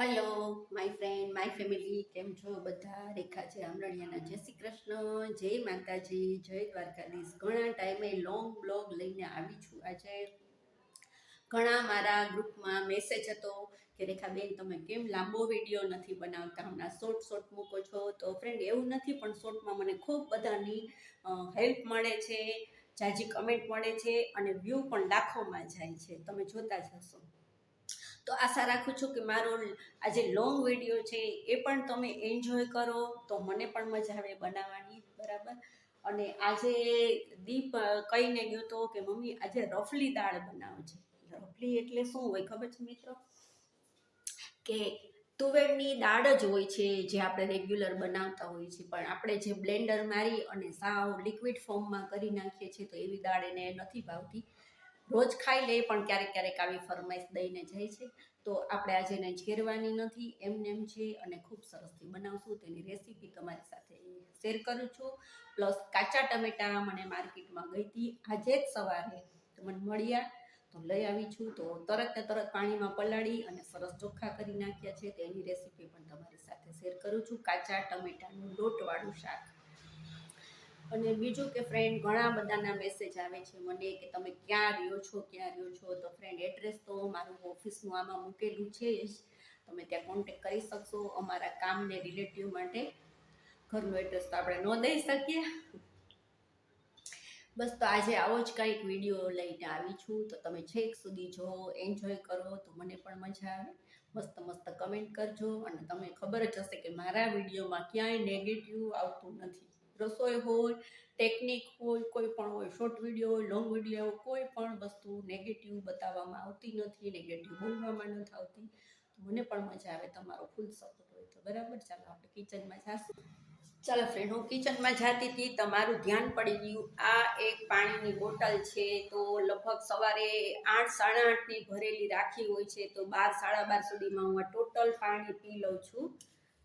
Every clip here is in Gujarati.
Hello my friend my family કેમ છો બધા? રેખા છે આમરણિયાના જય શ્રી કૃષ્ણ, જય માતાજી, જય દ્વારકાધીશ. ઘણા ટાઈમે લોંગ બ્લોગ લઈને આવી છું આજે. ઘણા મારા ગ્રુપમાં મેસેજ હતો કે રેખાબેન તમે કેમ લાંબો વીડિયો નથી બનાવતા? હમણાં શોર્ટ શોર્ટ મૂકો છો. તો ફ્રેન્ડ એવું નથી, પણ શોર્ટમાં મને ખૂબ બધાની હેલ્પ મળે છે, જાજી કમેન્ટ મળે છે અને વ્યૂ પણ લાખોમાં જાય છે. તમે જોતા જ હશો. તો આશા રાખું છું કે મારો આ જે લોંગ વીડિયો છે એ પણ તમે એન્જોય કરો, તો મને પણ મજા આવે બનાવવાની, બરાબર? અને આજે દીપ કહીને ગયો તો કે મમ્મી આજે રફલી દાળ બનાવો છે. રફલી એટલે શું હોય ખબર છે મિત્રો? કે તુવેરની દાળ જ હોય છે જે આપણે રેગ્યુલર બનાવતા હોઈએ છીએ. પણ આપણે જે બ્લેન્ડર મારી અને સાવ લિક્વિડ ફોર્મમાં કરી નાખીએ છીએ તો એવી દાળ એને નથી ભાવતી. રોજ ખાઈ લે, પણ ક્યારેક ક્યારેક આવી ફરમાઈશ દઈને જાય છે. તો આપણે આજે એને ઝેરવાની નથી, એમને એમ છે, અને ખૂબ સરસથી બનાવશું. તેની રેસીપી તમારી સાથે શેર કરું છું. પ્લસ કાચા ટમેટા મને માર્કેટમાં ગઈ હતી આજે જ સવારે. મને મળ્યા, તો લઈ આવી છું. તો તરત ને તરત પાણીમાં પલાળી અને સરસ ચોખ્ખા કરી નાખ્યા છે. તેની રેસીપી પણ તમારી સાથે શેર કરું છું. કાચા ટમેટાનું લોટવાળું શાક. અને બીજું કે ફ્રેન્ડ ઘણા બધાના મેસેજ આવે છે મને કે તમે ક્યાં રહ્યો છો, ક્યાં રહ્યો છો? તો ફ્રેન્ડ એડ્રેસ તો મારું ઓફિસનું આમાં મૂકેલું છે જ. તમે ત્યાં કોન્ટેક કરી શકશો અમારા કામને રિલેટિવ માટે. ઘરનું એડ્રેસ તો આપણે ન દઈ શકીએ. બસ તો આજે આવો જ કંઈક વીડિયો લઈને આવી છું. તો તમે છેક સુધી જો એન્જોય કરો, તો મને પણ મજા આવે. મસ્ત મસ્ત કમેન્ટ કરજો. અને તમને ખબર જ હશે કે મારા વિડીયોમાં ક્યાંય નેગેટિવ આવતું નથી. રસોઈ હોય ટેકનિક હોય, કોઈ પણ હોય શોર્ટ વીડિયો હોય લોંગ વીડિયો કોઈ પણ વસ્તુ નેગેટિવ બતાવવામાં આવતી નથી નેગેટિવ બોલવામાં નથી આવતી. મને પણ મજા આવે તમારો ફૂલ સપોર્ટ હોય તો. બરાબર? ચાલો, આપણે કિચનમાં જાશું. ચાલો ફ્રેન્ડ હું કિચનમાં જાતી હતી, તમારું ધ્યાન પડી ગયું. આ એક પાણીની બોટલ છે, તો લગભગ સવારે આઠ, સાડા આઠની ભરેલી રાખી હોય છે, તો બાર, સાડા બાર સુધીમાં હું આ ટોટલ પાણી પી લઉં છું.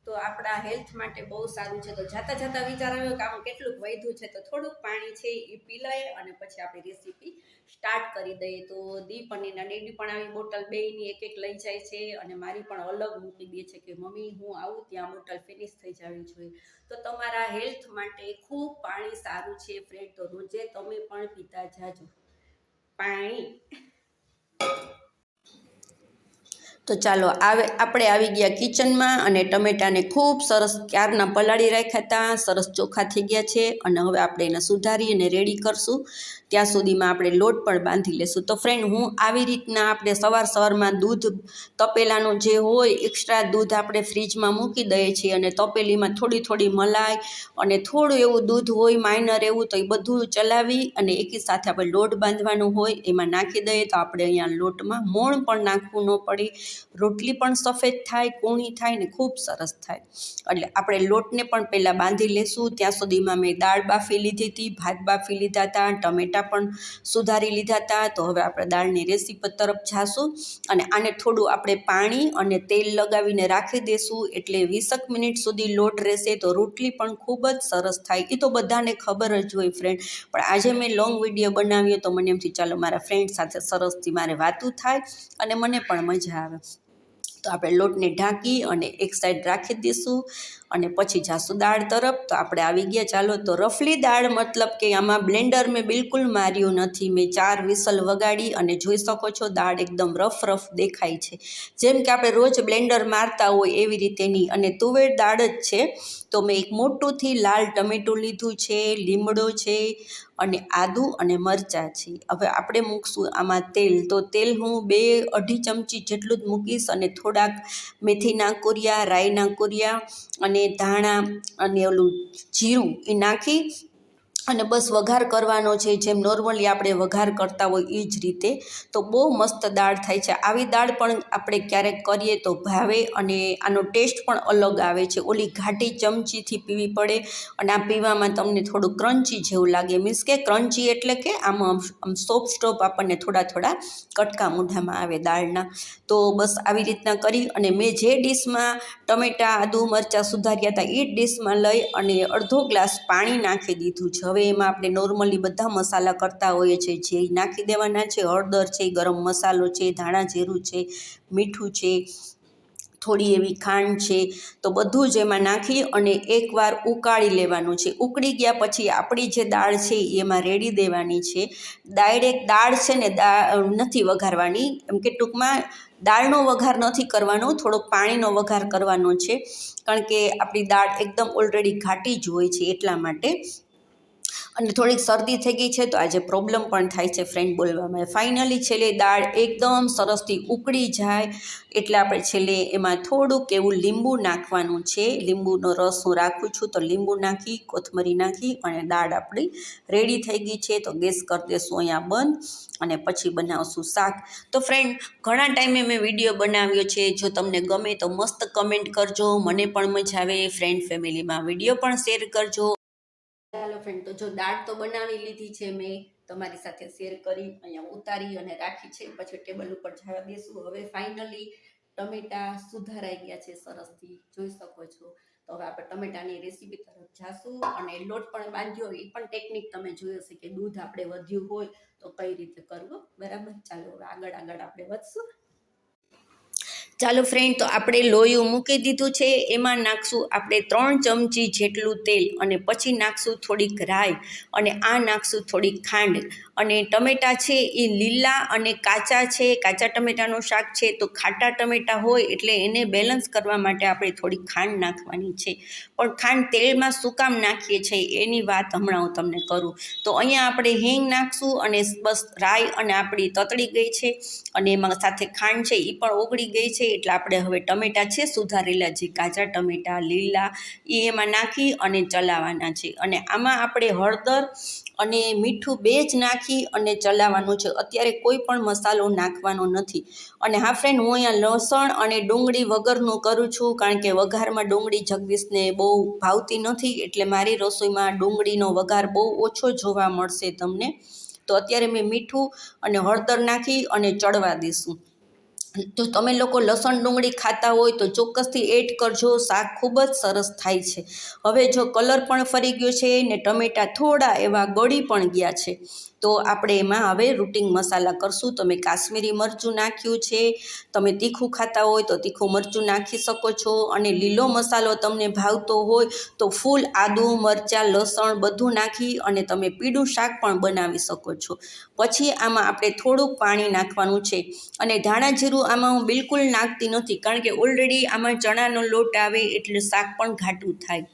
તો આપણા હેલ્થ માટે બહુ સારું છે. તો જાતા જાતા વિચાર આવ્યો કે આમાં કેટલુંક વધ્યું છે, તો થોડુંક પાણી છે એ પી લઈએ અને પછી આપણી રેસીપી સ્ટાર્ટ કરી દઈએ. તો દીપ અને એના પણ આવી બોટલ બેયની એક એક લઈ જાય છે અને મારી પણ અલગ મૂકી દે છે કે, મમ્મી, હું આવું ત્યાં બોટલ ફિનિશ થઈ જવી જોઈએ. તો તમારા હેલ્થ માટે ખૂબ પાણી સારું છે ફ્રેન્ડ તો રોજે તમે પણ પીતા જાજો. પાણી. તો ચાલો આવે, આપણે આવી ગયા કિચનમાં અને ટમેટાને ખૂબ સરસ ક્યારના પલાળી રાખ્યા હતા, સરસ ચોખ્ખા થઈ ગયા છે અને હવે આપણે એને સુધારી અને રેડી કરશું. ત્યાં સુધીમાં આપણે લોટ પણ બાંધી લેશું. તો ફ્રેન્ડ હું આવી રીતના આપણે સવાર સવારમાં દૂધ તપેલાનું જે હોય એક્સ્ટ્રા દૂધ આપણે ફ્રીજમાં મૂકી દઈએ છીએ અને તપેલીમાં થોડી થોડી મલાઈ અને થોડું એવું દૂધ હોય માઇનર એવું, તો એ બધું ચલાવી અને એકી સાથે આપણે લોટ બાંધવાનું હોય, એમાં નાખી દઈએ તો આપણે અહીંયા લોટમાં મોણ પણ નાખવું ન પડે. રોટલી પણ સફેદ થાય, કૂણી થાય ને ખૂબ સરસ થાય. એટલે આપણે લોટને પણ પહેલાં બાંધી લેશું. ત્યાં સુધીમાં મેં દાળ બાફી લીધી હતી, ભાત બાફી લીધા હતા, ટમેટાં પણ સુધારી લીધા હતા. તો હવે આપણે દાળની રેસીપી તરફ જાશું અને આને થોડું આપણે પાણી અને તેલ લગાવીને રાખી દેશું. એટલે વીસક મિનિટ સુધી લોટ રહેશે તો રોટલી પણ ખૂબ જ સરસ થાય. એ તો બધાને ખબર જ હોય ફ્રેન્ડ પણ આજે મેં લોંગ વીડિયો બનાવ્યો તો મને એમથી ચાલો મારા ફ્રેન્ડ સાથે સરસથી મારે વાતું થાય અને મને પણ મજા આવે. તો આપણે લોટને ઢાંકી અને એક સાઈડ રાખી દઈશું. અને પછી જાશું દાળ તરફ તો આપણે આવી ગયા. ચાલો તો રફલી દાળ મતલબ કે આમાં બ્લેન્ડર મેં બિલકુલ માર્યું નથી. મેં ચાર વિસલ વગાડી અને જોઈ શકો છો દાળ એકદમ રફ રફ દેખાય છે. જેમ કે આપણે રોજ બ્લેન્ડર મારતા હોય એવી રીતેની અને તુવેર દાળ જ છે. તો મેં એક મોટુંથી લાલ ટમેટું લીધું છે, લીમડો છે અને આદું અને મરચાં છે. હવે આપણે મૂકશું આમાં તેલ. તો તેલ હું બે અઢી ચમચી જેટલું જ મૂકીશ અને થોડાક મેથીના કુરિયા, રાઈના કુરિયા અને ધાણા અને ઓલું જીરું એ નાખી અને બસ વઘાર કરવાનો છે, જેમ નોર્મલી આપણે વઘાર કરતા હોય એ જ રીતે. તો બહુ મસ્ત દાળ થાય છે. આવી દાળ પણ આપણે ક્યારેક કરીએ તો ભાવે અને આનો ટેસ્ટ પણ અલગ આવે છે. ઓલી ઘાટી ચમચીથી પીવી પડે અને આ પીવામાં તમને થોડું ક્રન્ચી જેવું લાગે. મીન્સ કે ક્રન્ચી એટલે કે આમ આમ સોપ સ્ટોપ આપણને થોડા થોડા કટકા મૂઢામાં આવે દાળના. તો બસ આવી રીતના કરી અને મેં જે ડીશમાં ટમેટાં, આદુ મરચાં સુધાર્યા હતા એ ડીશમાં લઈ અને અડધો ગ્લાસ પાણી નાખી દીધું છે. હવે એમાં આપણે નોર્મલી બધા મસાલા કરતા હોઈએ છીએ. જે નાખી દેવાના છે, હળદર છે, ગરમ મસાલો છે, ધાણા જીરું છે, મીઠું છે, થોડી એવી ખાંડ છે, તો બધું જ એમાં નાખી અને એકવાર ઉકાળી લેવાનું છે. ઉકળી ગયા પછી આપણી જે દાળ છે એમાં રેડી દેવાની છે. ડાયરેક્ટ દાળ છે ને દાળ નથી વઘારવાની. એમ કે ટૂંકમાં દાળનો વઘાર નથી કરવાનો, થોડોક પાણીનો વઘાર કરવાનો છે. કારણ કે આપણી દાળ એકદમ ઓલરેડી ઘાટી જ હોય છે એટલા માટે અને થોડીક શરદી થઈ ગઈ છે તો આજે પ્રોબ્લેમ પણ થાય છે ફ્રેન્ડ બોલવામાં. ફાઇનલી છેલ્લે દાળ એકદમ સરસથી ઉકળી જાય એટલે આપણે છેલ્લે એમાં થોડુંક એવું લીંબુ નાખવાનું છે. લીંબુનો રસ હું રાખું છું તો લીંબુ નાખી, કોથમરી નાખી અને દાળ આપણી રેડી થઈ ગઈ છે. તો ગેસ કરી દેશું અહીંયા બંધ અને પછી બનાવશું શાક. તો ફ્રેન્ડ ઘણા ટાઈમે મેં વીડિયો બનાવ્યો છે. જો તમને ગમે તો મસ્ત કમેન્ટ કરજો. મને પણ મજા આવે. ફ્રેન્ડ ફેમિલીમાં વીડિયો પણ શેર કરજો. ચાલો તો જો દાળ તો બનાવી લીધી છે મેં, તમારી સાથે શેર કરી, અહીંયા ઉતારી અને રાખી છે. પછી ટેબલ ઉપર જવા દેશું હવે ફાઇનલી ટમેટા સુધારાઈ ગયા છે સરસથી જોઈ શકો છો. તો હવે આપણે ટમેટાની રેસીપી તરફ જાશું અને લોટ પણ બાંધ્યો. એ પણ ટેકનિક તમે જોઈ હશે કે દૂધ આપણે વધ્યું હોય તો કઈ રીતે કરવું? બરાબર? ચાલો હવે આગળ આગળ આપણે વધશું. ચાલો ફ્રેન્ડ તો આપણે લોયું મૂકી દીધું છે. એમાં નાખશું આપણે ત્રણ ચમચી જેટલું તેલ અને પછી નાખશું થોડીક રાઈ અને આ નાખશું થોડીક ખાંડ. અને ટમેટાં છે એ લીલા અને કાચા છે. કાચા ટમેટાનું શાક છે તો ખાટા ટમેટાં હોય એટલે એને બેલેન્સ કરવા માટે આપણે થોડીક ખાંડ નાખવાની છે. પણ ખાંડ તેલમાં શું કામ નાખીએ છીએ, એની વાત હમણાં હું તમને કરું. તો અહીંયા આપણે હિંગ નાખશું અને બસ રાઈ અને આપણી તતડી ગઈ છે અને એમાં સાથે ખાંડ છે એ પણ ઓગળી ગઈ છે. એટલે આપણે હવે ટમેટાં છે, સુધારેલા જે કાચા ટમેટાં, લીલા એ એમાં નાખી અને ચલાવવાના છે. અને આમાં આપણે હળદર અને મીઠું બે જ નાખી અને ચલાવવાનું છે. અત્યારે કોઈ પણ મસાલો નાખવાનો નથી. અને હા ફ્રેન્ડ હું અહીંયા લસણ અને ડુંગળી વગરનું કરું છું, કારણ કે વઘારમાં ડુંગળી જગદીશને બહુ ભાવતી નથી, એટલે મારી રસોઈમાં ડુંગળીનો વઘાર બહુ ઓછો જોવા મળશે તમને. તો અત્યારે મેં મીઠું અને હળદર નાખી અને ચડવા દઈશું. તો તમે લોકો લસણ ડુંગળી ખાતા હોય તો ચોક્કસથી એડ કરજો. શાક ખૂબ જ સરસ થાય છે. હવે જો કલર પણ ફરી ગયો છે ને ટમેટાં થોડા એવા ગળી પણ ગયા છે. તો આપણે એમાં હવે રૂટિંગ મસાલા કરશું. તમે કાશ્મીરી મરચું નાખ્યું છે, તમે તીખું ખાતા હોય તો તીખું મરચું નાખી શકો છો અને લીલો મસાલો તમને ભાવતો હોય તો ફૂલ આદું, મરચાં, લસણ બધું નાખી અને તમે પીળું શાક પણ બનાવી શકો છો. પછી આમાં આપણે થોડુંક પાણી નાખવાનું છે અને ધાણા જીરું આમાં હું બિલકુલ નાખતી નથી કારણ કે ઓલરેડી આમાં ચણાનો લોટ આવે એટલે શાક પણ ઘાટું થાય.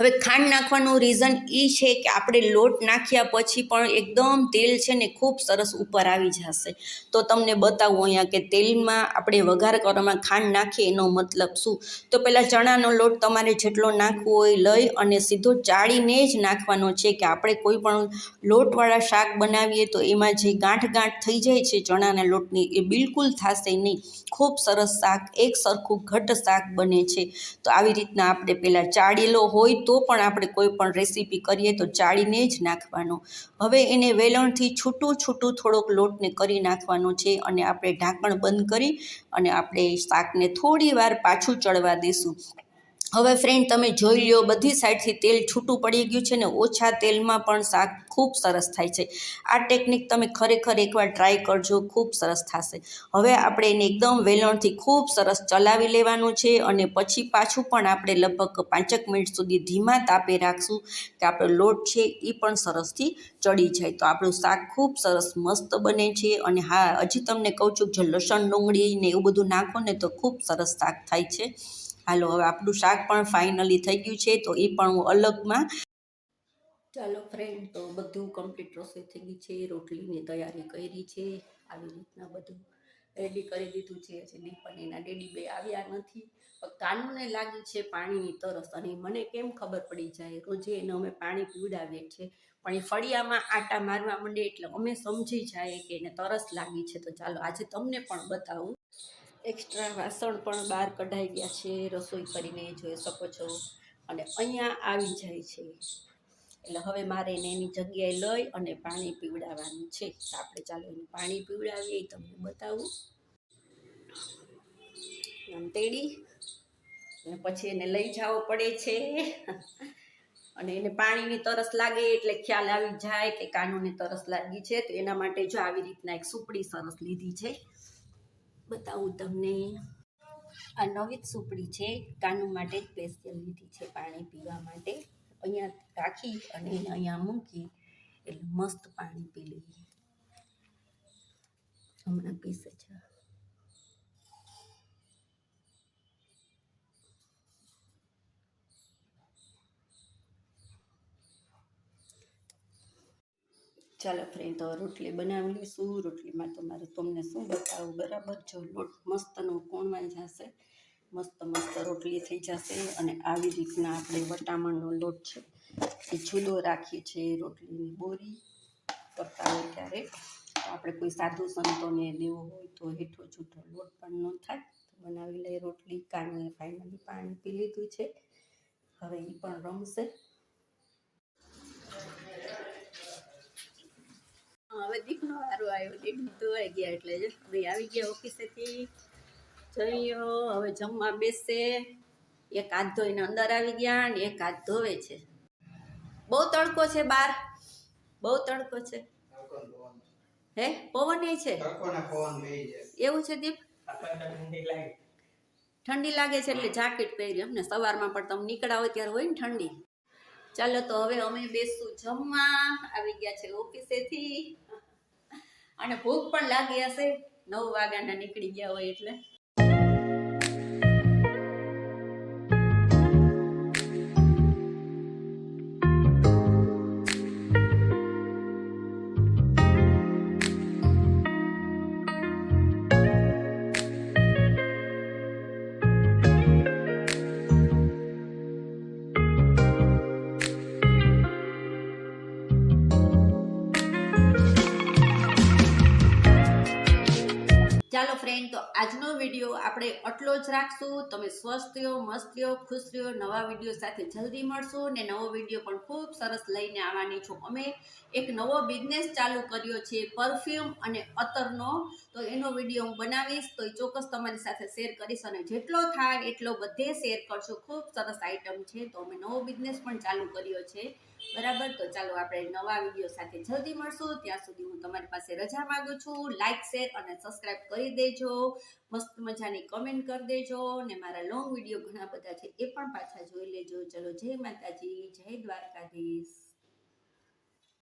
હવે ખાંડ નાખવાનું રીઝન એ છે કે આપણે લોટ નાખ્યા પછી પણ એકદમ તેલ છે ને ખૂબ સરસ ઉપર આવી જશે. તો તમને બતાવું અહીંયા કે તેલમાં આપણે વઘાર કરવામાં ખાંડ નાખીએ એનો મતલબ શું? તો પહેલાં ચણાનો લોટ તમારે જેટલો નાખવો હોય લઈ અને સીધો ચાળીને જ નાખવાનો છે કે આપણે કોઈ પણ લોટવાળા શાક બનાવીએ તો એમાં જે ગાંઠ ગાંઠ થઈ જાય છે ચણાના લોટની એ બિલકુલ થશે નહીં. ખૂબ સરસ શાક, એક સરખું ઘટ શાક બને છે. તો આવી રીતના આપણે પહેલાં ચાળેલો હોય તો પણ આપણે કોઈ પણ રેસીપી કરીએ તો ચાળીને જ નાખવાનો. હવે એને વેલણથી છૂટું છૂટું થોડોક લોટને કરી નાખવાનો છે અને આપણે ઢાંકણ બંધ કરી અને આપણે શાકને થોડી વાર પાછું ચડવા દઈશું હવે ફ્રેન્ડ તમે જોઈ લ્યો, બધી સાઈડથી તેલ છૂટું પડી ગયું છે ને ઓછા તેલમાં પણ શાક ખૂબ સરસ થાય છે. આ ટેકનિક તમે ખરેખર એકવાર ટ્રાય કરજો, ખૂબ સરસ થશે. હવે આપણે એને એકદમ વેલણથી ખૂબ સરસ ચલાવી લેવાનું છે અને પછી પાછું પણ આપણે લગભગ પાંચેક મિનિટ સુધી ધીમા તાપે રાખશું કે આપણો લોટ છે એ પણ સરસથી ચડી જાય. તો આપણું શાક ખૂબ સરસ મસ્ત બને છે અને હા, હજી તમને કહું છું, જો લસણ ડુંગળી ને એવું બધું નાખો ને તો ખૂબ સરસ શાક થાય છે. હાલો, હવે આપણું શાક પણ ફાઇનલી થઈ ગયું છે, તો એ પણ હું અલગમાં ચાલો ફ્રેન્ડ તો બધું કમ્પ્લીટ પ્રોસેસ થઈ ગઈ છે, રોટલીની તૈયારી કરી છે, આવી રીતના બધું રેડી કરી દીધું છે, હજી દીપ એના ડેડી બે આવ્યા નથી. પણ કાનુને લાગી છે પાણીની તરસ, અને મને કેમ ખબર પડી જાય? રોજે એને અમે પાણી પીવડાવીએ છીએ, પણ એ ફળિયામાં આટા મારવા માંડે એટલે અમે સમજી જાય કે એને તરસ લાગી છે. તો ચાલો આજે તમને પણ બતાવું. એક્સ્ટ્રા વાસણ પણ બહાર કઢાઈ ગયા છે, રસોઈ કરીને જોઈ શકો છો. અને અહીંયા આવી જાય છે. એટલે હવે મારે એને એની જગ્યાએ લઈ અને પાણી પીવડાવવાનું છે. તો આપણે ચાલો એને પાણી પીવડાવીએ, એ તમને બતાવું. આમ તેડી અને પછી એને લઈ જવો પડે છે. અને એને પાણીની તરસ લાગે એટલે ખ્યાલ આવી જાય કે કાનૂની તરસ લાગી છે. તો એના માટે જો આવી રીતના એક સુપડી સરસ લીધી છે. બતાવું તમને. આ નવી જ સુપડી છે કાનું માટે સ્પેશિયલ લીધી છે પાણી પીવા માટે. અહીંયા રાખી અને અહીંયા મૂકી એટલે મસ્ત પાણી પી લઈએ. હમણાં પીસે છે. ચાલો ફ્રેન્ડ તો રોટલી બનાવી લઈશું રોટલીમાં તો મારે તમને શું બતાવું? બરાબર જો લોટ મસ્તનો કોણમાં જશે. મસ્ત મસ્ત રોટલી થઈ જશે અને આવી રીતના આપણે વટામણનો લોટ છે એ જુદો રાખીએ છીએ રોટલીની બોરી કરતા હોય ત્યારે. આપણે કોઈ સાધુ સંતોને દેવો હોય તો હેઠો છૂટો લોટ પણ ન થાય. તો બનાવી લઈએ રોટલી. કાને ફાઇનલી પાણી પી લીધું છે. હવે એ પણ રમશે. હવે દીકનો વારો આવ્યો. દીકની ધોવાઈ ગયા એટલે જ. ભાઈ આવી ગયા ઓફિસેથી. જઈયો હવે જમવા બેસે. એક હાથ ધોઈને અંદર આવી ગયા ને એક હાથ ધોવે છે. બહુ તડકો છે બાર. બહુ તડકો છે. હે? પવન એ છે? એવું છે દીપ? ઠંડી લાગે. છે એટલે જાકેટ પહેરી અમને. સવારમાં પણ તમે નીકળ્યા હોય ત્યારે હોય ને ઠંડી. ચાલો તો હવે અમે બેસું જમવા. આવી ગયા છે ઓફિસેથી. અને ભૂખ પણ લાગી હશે. નવ વાગ્યાના નીકળી ગયા હોય એટલે. ચાલો ફ્રેન્ડ તો આજનો વીડિયો આપણે આટલો જ રાખશું. તમે સ્વસ્થ રહ્યો મસ્ત રહ્યો ખુશ રહ્યો નવા વીડિયો સાથે જલ્દી મળશું ને નવો વીડિયો પણ ખૂબ સરસ લઈને આવવાની છું. અમે એક નવો બિઝનેસ ચાલુ કર્યો છે પરફ્યુમ અને અત્તરનો તો એનો વીડિયો હું બનાવીશ તો એ ચોક્કસ તમારી સાથે શેર કરીશ અને જેટલો થાય એટલો બધે શેર કરશો. ખૂબ સરસ આઈટમ છે. તો અમે નવો બિઝનેસ પણ ચાલુ કર્યો છે. બરાબર? તો ચાલો આપણે નવા વીડિયો સાથે જલ્દી મળશું. ત્યાં સુધી હું તમારી પાસે રજા માંગુ છું. લાઇક શેર અને સબસ્ક્રાઇબ કરી દેજો. મસ્ત મજાની કમેન્ટ કરી દેજો ને મારા લોંગ વીડિયો ઘણા બધા છે એ પણ પાછા જોઈ લેજો. ચલો, જય માતાજી, જય દ્વારકાધીશ.